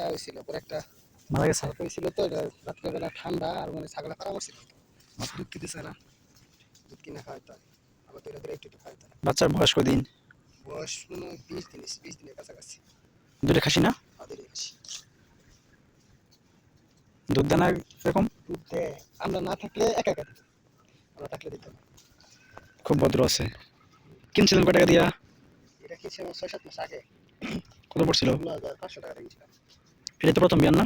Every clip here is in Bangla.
ইয়া হয়েছিল। পরে একটা মারা গেছে? হয়েছিল তো রাত্রেবেলা ঠান্ডা আর মানে ছাগলের পারা মরছিল দুধ না। দুধ কিনা খাওয়াইতে হয় আবার একটু একটু খাওয়াইতে হয় বাচ্চার বয়স কদিন? বয়স মনে হয় বিশ দিন বিশ দিনের কাছাকাছি। খাসি না? আমাদের বেশি দুধ এরকম? দুধ দেয়। আমরা না থাকলে একা একা দিত আমরা থাকলে দিত না। খুব ভদ্র আছে। কিনছিলেন কয় টাকা দিয়া? এটা কি ছিল ছয় সাত মাস আগে। কত পড়ছিল? পাঁচশো টাকা দিয়েছিলাম এটা তো প্রথম বিয়ান না?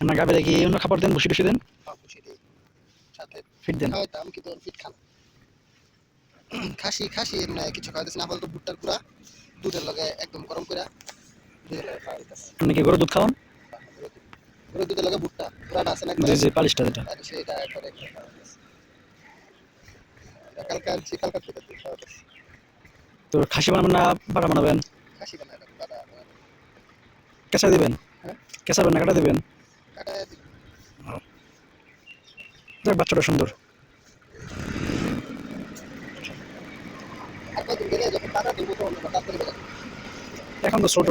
আপনার গাবে দেখি অন্য খাবার দেন বসে টুসি দেন? ফিট দেন। খাসি খাসি কিছু খাওয়াইতেছে না আপাতত ভুট্টার দুধের লগে একদম গরম করে আপনি কি গরুর দুধ খাওয়ান? ওই দুধের লগে ভুট্টা আছে না জি জি পালিশটা যেটা। সেটা একবারে কালকে থেকে তো খাসি বানাবেন না বাটা বানাবেন? না কাটা কেঁচা দিবেন? হ্যাঁ? কেঁচাবেন না কাটা দিবেন? যাক বাচ্চাটা সুন্দর। এখন তো ছোট।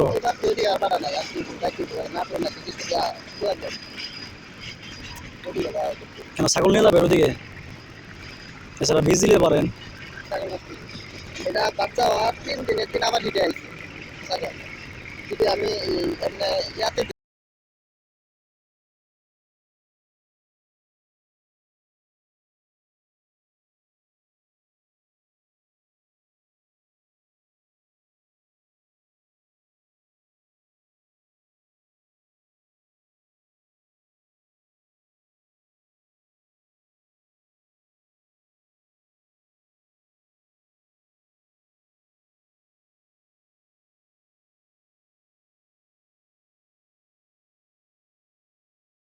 কেন ছাগল নিয়ে যাবে ওদিকে? এছাড়া বীজ দিলে পারেন। এটা বাচ্চা হওয়ার তিন দিন আবার দিতে। যদি আমি এমনি ইয়াতে